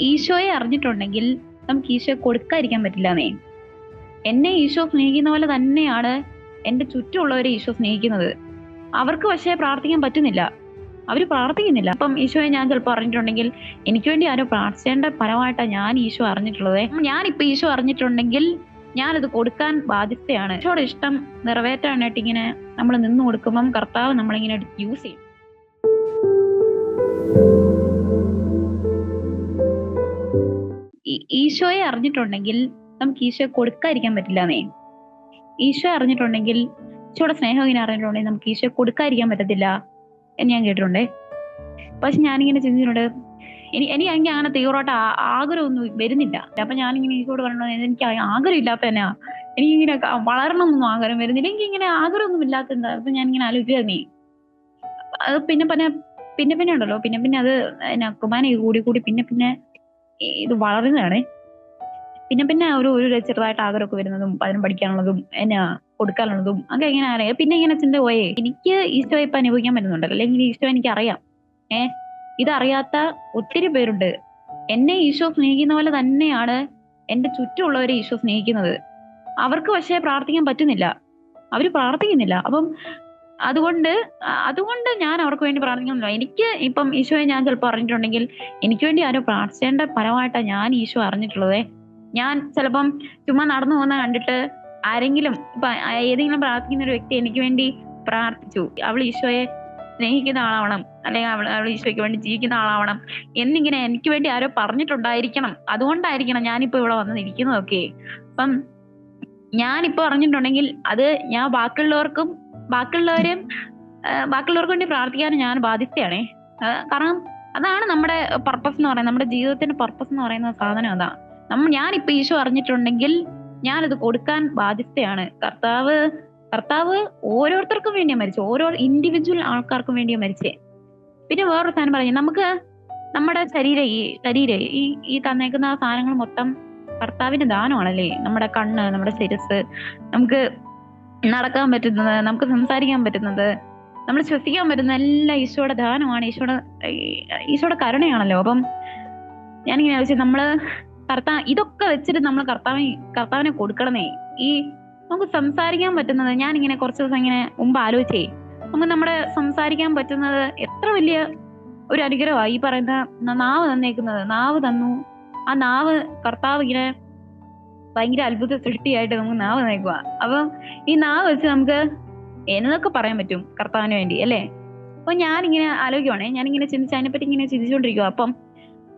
ഈശോയെ അറിഞ്ഞിട്ടുണ്ടെങ്കിൽ നമുക്ക് ഈശോയെ കൊടുക്കാതിരിക്കാൻ പറ്റില്ലെന്നേ എന്നെ. ഈശോ സ്നേഹിക്കുന്ന പോലെ തന്നെയാണ് എന്റെ ചുറ്റുമുള്ളവരെ ഈശോ സ്നേഹിക്കുന്നത്. അവർക്ക് പക്ഷേ പ്രാർത്ഥിക്കാൻ പറ്റുന്നില്ല. അവർ പ്രാർത്ഥിക്കുന്നില്ല. അപ്പം ഈശോയെ ഞാൻ ചിലപ്പോൾ അറിഞ്ഞിട്ടുണ്ടെങ്കിൽ എനിക്ക് വേണ്ടി ആരോ പ്രാർത്ഥിച്ചേണ്ട ഫലമായിട്ടാണ് ഞാൻ ഈശോ അറിഞ്ഞിട്ടുള്ളത്. ഞാനിപ്പോൾ ഈശോ അറിഞ്ഞിട്ടുണ്ടെങ്കിൽ ഞാനത് കൊടുക്കാൻ ബാധ്യതയാണ്. ഈശോയുടെ ഇഷ്ടം നിറവേറ്റാനായിട്ട് ഇങ്ങനെ നമ്മൾ നിന്ന് കൊടുക്കുമ്പം കർത്താവ് നമ്മളിങ്ങനെ യൂസ് ചെയ്യും. ഈശോയെ അറിഞ്ഞിട്ടുണ്ടെങ്കിൽ നമുക്ക് ഈശോയെ കൊടുക്കാതിരിക്കാൻ പറ്റില്ലെന്നേ. ഈശോ അറിഞ്ഞിട്ടുണ്ടെങ്കിൽ ഈശോയുടെ സ്നേഹം ഇങ്ങനെ അറിഞ്ഞിട്ടുണ്ടെങ്കിൽ നമുക്ക് ഈശോയെ കൊടുക്കാതിരിക്കാൻ പറ്റത്തില്ല എന്ന് ഞാൻ കേട്ടിട്ടുണ്ടേ. പക്ഷെ ഞാനിങ്ങനെ ചിന്തിച്ചിട്ടുണ്ട് ഇനി എനിക്ക് അങ്ങനെ തീവ്രമായിട്ട് ആഗ്രഹമൊന്നും വരുന്നില്ല. അപ്പൊ ഞാനിങ്ങനെ ഈശോട് പറഞ്ഞു എനിക്ക് ആഗ്രഹം ഇല്ലാത്ത തന്നെയാ എനിക്കിങ്ങനെ വളരണം വളരണമെന്നൊന്നും ആഗ്രഹം വരുന്നില്ല. എനിക്ക് ഇങ്ങനെ ആഗ്രഹമൊന്നും ഇല്ലാത്ത എന്താ അപ്പൊ ഞാനിങ്ങനെ ആലോചിക്കുന്നേ അത് പിന്നെ പിന്നെ പിന്നെ പിന്നെ ഉണ്ടല്ലോ. പിന്നെ പിന്നെ അത് കുമാനെ കൂടി കൂടി പിന്നെ പിന്നെ ഇത് വളരുന്നതാണ്. പിന്നെ പിന്നെ ഒരു ഒരു ചെറുതായിട്ട് ആഗ്രഹമൊക്കെ വരുന്നതും അതിനും പഠിക്കാനുള്ളതും എന്നാ കൊടുക്കാനുള്ളതും അങ്ങനെ ഇങ്ങനെ അറിയാം പിന്നെ ഇങ്ങനെ ചിന്ത പോയേ എനിക്ക് ഈശോ ഇപ്പൊ അനുഭവിക്കാൻ പറ്റുന്നുണ്ടല്ലോ. അല്ലെങ്കിൽ ഈശോ എനിക്ക് അറിയാം. ഏ? ഇതറിയാത്ത ഒത്തിരി പേരുണ്ട്. എന്നെ ഈശോ സ്നേഹിക്കുന്ന പോലെ തന്നെയാണ് എന്റെ ചുറ്റുമുള്ളവരെ ഈശോ സ്നേഹിക്കുന്നത്. അവർക്ക് പക്ഷേ പ്രാർത്ഥിക്കാൻ പറ്റുന്നില്ല. അവർ പ്രാർത്ഥിക്കുന്നില്ല. അപ്പം അതുകൊണ്ട് അതുകൊണ്ട് ഞാൻ അവർക്ക് വേണ്ടി പ്രാർത്ഥിക്കുന്നില്ല എനിക്ക് ഇപ്പം ഈശോയെ ഞാൻ ചിലപ്പോൾ അറിഞ്ഞിട്ടുണ്ടെങ്കിൽ എനിക്ക് വേണ്ടി ആരും പ്രാർത്ഥിക്കേണ്ട ഫലമായിട്ടാണ് ഞാൻ ഈശോ അറിഞ്ഞിട്ടുള്ളതേ. ഞാൻ ചിലപ്പം ചുമ്മാ നടന്നു പോകുന്ന കണ്ടിട്ട് ആരെങ്കിലും ഇപ്പൊ ഏതെങ്കിലും പ്രാർത്ഥിക്കുന്ന ഒരു വ്യക്തി എനിക്ക് വേണ്ടി പ്രാർത്ഥിച്ചു. അവൾ ഈശോയെ സ്നേഹിക്കുന്ന ആളാവണം അല്ലെങ്കിൽ അവൾ അവൾ ഈശോയ്ക്ക് വേണ്ടി ജീവിക്കുന്ന ആളാവണം എന്നിങ്ങനെ എനിക്ക് വേണ്ടി ആരോ പറഞ്ഞിട്ടുണ്ടായിരിക്കണം. അതുകൊണ്ടായിരിക്കണം ഞാനിപ്പോ ഇവിടെ വന്ന് ഇരിക്കുന്നതൊക്കെ അപ്പം ഞാനിപ്പോ അറിഞ്ഞിട്ടുണ്ടെങ്കിൽ അത് ഞാൻ ബാക്കിയുള്ളവർക്കും ബാക്കിയുള്ളവരും ആ, ബാക്കിയുള്ളവർക്ക് വേണ്ടി പ്രാർത്ഥിക്കാൻ ഞാൻ ബാധ്യതയാണേ. കാരണം അതാണ് നമ്മുടെ പർപ്പസ് എന്ന് പറയുന്നത്. നമ്മുടെ ജീവിതത്തിന്റെ പർപ്പസ് എന്ന് പറയുന്ന സാധനം അതാ. നമ്മ ഞാനിപ്പോ ഈശോ അറിഞ്ഞിട്ടുണ്ടെങ്കിൽ ഞാനത് കൊടുക്കാൻ ബാധ്യതയാണ്. കർത്താവ് കർത്താവ് ഓരോരുത്തർക്കും വേണ്ടിയാ മരിച്ചു. ഓരോ ഇൻഡിവിജ്വൽ ആൾക്കാർക്കും വേണ്ടിയാ മരിച്ചേ. പിന്നെ വേറൊരു സാധനം പറഞ്ഞു നമുക്ക് നമ്മുടെ ശരീരം ഈ ശരീരം ഈ ഈ തന്നേക്കുന്ന സാധനങ്ങൾ മൊത്തം കർത്താവിന്റെ ദാനമാണല്ലേ? നമ്മുടെ കണ്ണ് നമ്മുടെ ശിരസ് നമുക്ക് നടക്കാൻ പറ്റുന്നത് നമുക്ക് സംസാരിക്കാൻ പറ്റുന്നത് നമ്മൾ ശ്വസിക്കാൻ പറ്റുന്ന എല്ലാം ഈശോയുടെ ദാനമാണ് ഈശോയുടെ ഈശോയുടെ കരുണയാണല്ലോ. അപ്പം ഞാനിങ്ങനെ വെച്ചാൽ നമ്മൾ കർത്താ ഇതൊക്കെ വെച്ചിട്ട് നമ്മൾ കർത്താവിന് കർത്താവിനെ കൊടുക്കണമേ. ഈ നമുക്ക് സംസാരിക്കാൻ പറ്റുന്നത് ഞാൻ ഇങ്ങനെ കുറച്ച് ദിവസം ഇങ്ങനെ മുമ്പ് ആലോചിച്ചേ നമുക്ക് നമ്മുടെ സംസാരിക്കാൻ പറ്റുന്നത് എത്ര വലിയ ഒരു അനുഗ്രഹമാണ് ഈ പറയുന്ന നാവ് തന്നേക്കുന്നത് നാവ് തന്നു. ആ നാവ് കർത്താവ് ഇങ്ങനെ ഭയങ്കര അത്ഭുത സൃഷ്ടിയായിട്ട് നമുക്ക് നാവ് നയിക്കുക അപ്പം ഈ നാവ് വെച്ച് നമുക്ക് എന്നൊക്കെ പറയാൻ പറ്റും കർത്താവിന് വേണ്ടി അല്ലേ? അപ്പൊ ഞാനിങ്ങനെ ആലോചിക്കുവാണേ ഞാനിങ്ങനെ ചിന്തിച്ച് അതിനെപ്പറ്റി ഇങ്ങനെ ചിന്തിച്ചുകൊണ്ടിരിക്കുക അപ്പം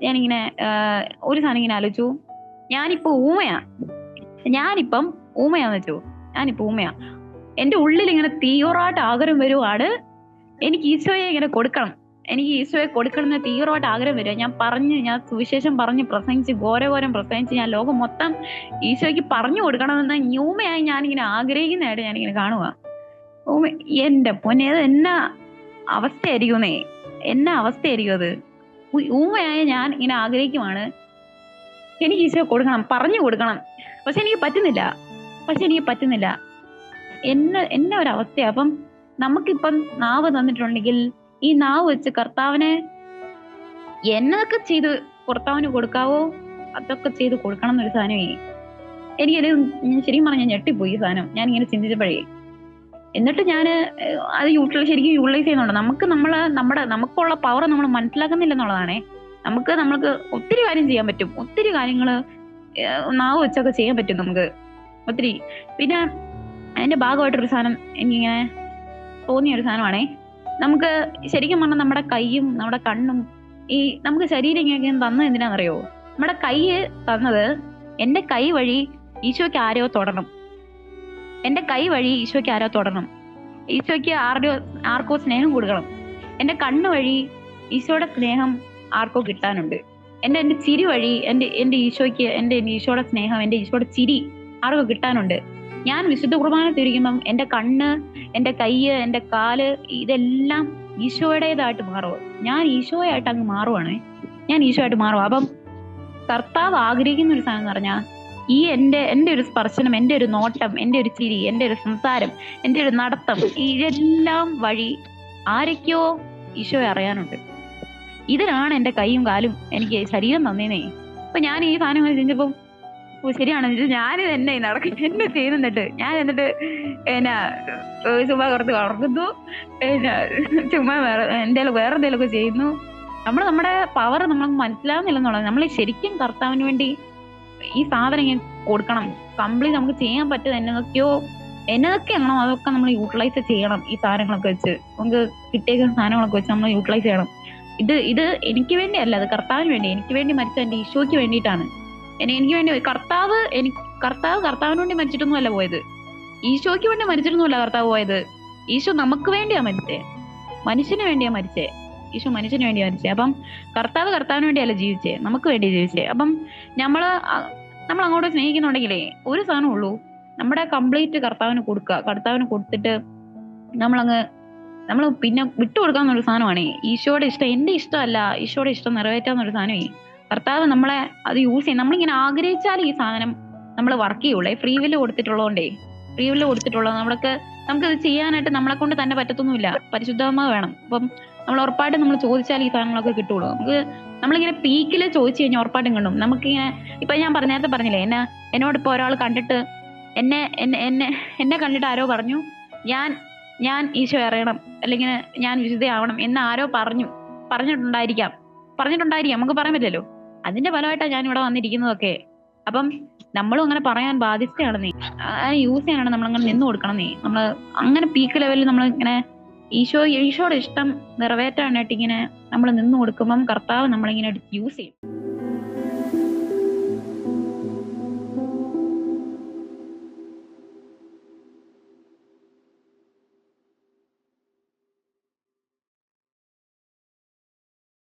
ഞാനിങ്ങനെ ഒരു സാധനം ഇങ്ങനെ ആലോചിച്ചു. ഞാനിപ്പോ ഊമയാ. ഞാനിപ്പം ഊമയാന്ന് വെച്ചു. ഞാനിപ്പോ ഊമയാ. എന്റെ ഉള്ളിൽ ഇങ്ങനെ തീവ്രമായിട്ട് ആഗ്രഹം വരുവാണ്. എനിക്ക് ഈശോയെ ഇങ്ങനെ കൊടുക്കണം. എനിക്ക് ഈശോയെ കൊടുക്കണം എന്ന് തീവ്രമായിട്ട് ആഗ്രഹം വരിക. ഞാൻ പറഞ്ഞ് ഞാൻ സുവിശേഷം പറഞ്ഞ് പ്രസംഗിച്ച് ഘോരഘോരം പ്രസംഗിച്ച് ഞാൻ ലോകം മൊത്തം ഈശോയ്ക്ക് പറഞ്ഞു കൊടുക്കണമെന്ന് ന്യൂമയായി ഞാനിങ്ങനെ ആഗ്രഹിക്കുന്നതായിട്ട് ഞാനിങ്ങനെ കാണുക എന്റെ പൊന്നെ അത് എന്നാ അവസ്ഥയായിരിക്കുന്നേ എന്നാ? അവസ്ഥയായിരിക്കും അത്? ഊമയായ ഞാൻ ഇങ്ങനെ ആഗ്രഹിക്കുവാണ്. എനിക്ക് ഈശോ കൊടുക്കണം പറഞ്ഞു കൊടുക്കണം. പക്ഷെ എനിക്ക് പറ്റുന്നില്ല. പക്ഷെ എനിക്ക് പറ്റുന്നില്ല. എന്ന എന്നെ ഒരവസ്ഥയാണ് അപ്പം നമുക്കിപ്പം നാവ് തന്നിട്ടുണ്ടെങ്കിൽ ഈ നാവ് വെച്ച് കർത്താവിനെ എന്നതൊക്കെ ചെയ്ത് കർത്താവിന് കൊടുക്കാവോ? അതൊക്കെ ചെയ്ത് കൊടുക്കണം എന്നൊരു സാധനമേ. എനിക്കത് ശരിക്കും പറഞ്ഞാൽ ഞെട്ടിപ്പോയി ഈ സാധനം. ഞാൻ ഇങ്ങനെ ചിന്തിച്ചപ്പോഴേ. എന്നിട്ട് ഞാൻ അത് യൂട്ടിലൈസ് ശരിക്കും യൂട്ടിലൈസ് ചെയ്യുന്നുണ്ട്. നമുക്ക് നമ്മളെ നമ്മുടെ നമുക്കുള്ള പവർ നമ്മൾ മനസ്സിലാക്കുന്നില്ലെന്നുള്ളതാണേ. നമുക്ക് നമ്മൾക്ക് ഒത്തിരി കാര്യം ചെയ്യാൻ പറ്റും. ഒത്തിരി കാര്യങ്ങൾ നാവ് വെച്ചൊക്കെ ചെയ്യാൻ പറ്റും നമുക്ക്. ഒത്തിരി. പിന്നെ അതിന്റെ ഭാഗമായിട്ടൊരു സാധനം എനിക്കിങ്ങനെ തോന്നിയ ഒരു സാധനമാണേ. നമുക്ക് ശരിക്കും പറഞ്ഞാൽ നമ്മുടെ കൈയും നമ്മുടെ കണ്ണും ഈ നമുക്ക് ശരീരം തന്നത് എന്തിനാണെന്നറിയോ? നമ്മുടെ കൈ തന്നത് എന്റെ കൈ വഴി ഈശോയ്ക്ക് ആരോ തൊടണം. എന്റെ കൈ വഴി ഈശോയ്ക്ക് ആരോ തൊടണം. ഈശോയ്ക്ക് ആരുടെയോ ആർക്കോ സ്നേഹം കൊടുക്കണം. എന്റെ കണ്ണ് വഴി ഈശോയുടെ സ്നേഹം ആർക്കോ കിട്ടാനുണ്ട്. എന്റെ എന്റെ ചിരി വഴി എന്റെ എന്റെ ഈശോയ്ക്ക് എന്റെ ഈശോയുടെ സ്നേഹം എന്റെ ഈശോയുടെ ചിരി ആർക്കോ കിട്ടാനുണ്ട്. ഞാൻ വിശുദ്ധ കുർബാന തിരിക്കുമ്പം എന്റെ കണ്ണ് എന്റെ കയ്യ് എന്റെ കാൽ ഇതെല്ലാം ഈശോയുടേതായിട്ട് മാറുക ഞാൻ ഈശോയായിട്ട് അങ്ങ് മാറുവാണ്. ഞാൻ ഈശോയായിട്ട് മാറുക അപ്പം കർത്താവ് ആഗ്രഹിക്കുന്ന ഒരു സാധനം എന്ന് പറഞ്ഞാൽ ഈ എന്റെ എന്റെ ഒരു സ്പർശനം എന്റെ ഒരു നോട്ടം എന്റെ ഒരു ചിരി എന്റെ ഒരു സംസാരം എന്റെ ഒരു നടത്തം ഇതെല്ലാം വഴി ആരൊക്കെയോ ഈശോയെ അറിയാനുണ്ട്. ഇതിനാണ് എന്റെ കൈയും കാലും എനിക്ക് ശരീരം തന്നേനെ. അപ്പൊ ഞാൻ ഈ സാധനം ചിന്തിച്ചപ്പം ഓ ശരിയാണ്. ഇത് ഞാൻ തന്നെ നടക്കും എന്നെ ചെയ്യുന്നുണ്ട് ഞാൻ എന്നിട്ട് എന്നാ ചുമ്മാ കുറച്ച് വളർത്തുന്നു. എന്നാ ചുമ്മാ വേറെ എന്തേലും വേറെ എന്തെങ്കിലുമൊക്കെ ചെയ്യുന്നു. നമ്മൾ നമ്മുടെ പവർ നമ്മൾ മനസ്സിലാവുന്നില്ലെന്നുള്ളത് നമ്മൾ ശരിക്കും കർത്താവിന് വേണ്ടി ഈ സാധനം ഇങ്ങനെ കൊടുക്കണം. കംപ്ലീറ്റ് നമുക്ക് ചെയ്യാൻ പറ്റുന്ന എന്നതൊക്കെയോ എന്നതൊക്കെയാണോ അതൊക്കെ നമ്മൾ യൂട്ടിലൈസ് ചെയ്യണം ഈ സാധനങ്ങളൊക്കെ വെച്ച്. നമുക്ക് കിട്ടിയേക്കുന്ന സാധനങ്ങളൊക്കെ വെച്ച് നമ്മൾ യൂട്ടിലൈസ് ചെയ്യണം. ഇത് ഇത് എനിക്ക് വേണ്ടിയല്ല അത് കർത്താവിന് വേണ്ടി എനിക്ക് വേണ്ടി മരിച്ച എന്റെ ഈശോയ്ക്ക് വേണ്ടിയിട്ടാണ്. എനിക്ക് വേണ്ടി കർത്താവ് എനിക്ക് കർത്താവ് കർത്താവിന് വേണ്ടി മരിച്ചിട്ടൊന്നും അല്ല പോയത്. ഈശോയ്ക്ക് വേണ്ടി മരിച്ചിട്ടൊന്നുമല്ല കർത്താവ് പോയത്. ഈശോ നമുക്ക് വേണ്ടിയാ മരിച്ചേ. മനുഷ്യന് വേണ്ടിയാ മരിച്ചേ. ഈശോ മനുഷ്യന് വേണ്ടിയാ മരിച്ചേ. അപ്പം കർത്താവ് കർത്താവിന് വേണ്ടിയല്ല ജീവിച്ചേ? നമുക്ക് വേണ്ടി ജീവിച്ചേ. അപ്പം നമ്മൾ നമ്മൾ അങ്ങോട്ട് സ്നേഹിക്കുന്നുണ്ടെങ്കിലേ ഒരു സാധനം ഉള്ളൂ. നമ്മുടെ കംപ്ലീറ്റ് കർത്താവിന് കൊടുക്കുക. കർത്താവിന് കൊടുത്തിട്ട് നമ്മളങ്ങ് നമ്മൾ പിന്നെ വിട്ടുകൊടുക്കാന്നൊരു സാധനമാണേ. ഈശോയുടെ ഇഷ്ടം. എന്റെ ഇഷ്ടമല്ല. ഈശോയുടെ ഇഷ്ടം നിറവേറ്റാന്നൊരു സാധനമേ. കർത്താവ് നമ്മളെ അത് യൂസ് ചെയ്യും. നമ്മളിങ്ങനെ ആഗ്രഹിച്ചാൽ ഈ സാധനം നമ്മൾ വർക്ക് ചെയ്യുള്ളൂ. ഫ്രീ വില്ല് കൊടുത്തിട്ടുള്ളതുകൊണ്ടേ ഫ്രീ വില്ല് കൊടുത്തിട്ടുള്ളത് നമ്മൾക്ക് നമുക്കത് ചെയ്യാനായിട്ട് നമ്മളെ കൊണ്ട് തന്നെ പറ്റത്തൊന്നുമില്ല. പരിശുദ്ധമ വേണം. അപ്പം നമ്മൾ ഉറപ്പായിട്ടും നമ്മൾ ചോദിച്ചാൽ ഈ സാധനങ്ങളൊക്കെ കിട്ടുള്ളൂ. നമുക്ക് നമ്മളിങ്ങനെ പീക്കിൽ ചോദിച്ചു കഴിഞ്ഞാൽ ഉറപ്പായിട്ടും കിട്ടും. നമുക്കിങ്ങനെ ഇപ്പൊ ഞാൻ പറഞ്ഞ നേരത്തെ പറഞ്ഞില്ലേ എന്നെ എന്നോട് ഇപ്പോൾ ഒരാൾ കണ്ടിട്ട് എന്നെ എന്നെ എന്നെ എന്നെ കണ്ടിട്ട് ആരോ പറഞ്ഞു ഞാൻ ഞാൻ ഈശോ അറിയണം അല്ലെങ്കിൽ ഞാൻ വിശുദ്ധയാവണം എന്ന് ആരോ പറഞ്ഞു. പറഞ്ഞിട്ടുണ്ടായിരിക്കാം. പറഞ്ഞിട്ടുണ്ടായിരിക്കാം. നമുക്ക് പറയാൻ പറ്റില്ലല്ലോ. അതിന്റെ ഫലമായിട്ടാണ് ഞാൻ ഇവിടെ വന്നിരിക്കുന്നതൊക്കെ. അപ്പം നമ്മളും അങ്ങനെ പറയാൻ ബാധ്യസ്ഥയാണെന്നേ യൂസ് ചെയ്യാനാണ് നമ്മൾ അങ്ങനെ നിന്ന് കൊടുക്കണം നീ. നമ്മൾ അങ്ങനെ പീക്ക് ലെവലിൽ നമ്മൾ ഇങ്ങനെ ഈശോ ഈശോയുടെ ഇഷ്ടം നിറവേറ്റാനായിട്ട് ഇങ്ങനെ നമ്മൾ നിന്ന് കൊടുക്കുമ്പം കർത്താവ് നമ്മളിങ്ങനെ യൂസ് ചെയ്യും.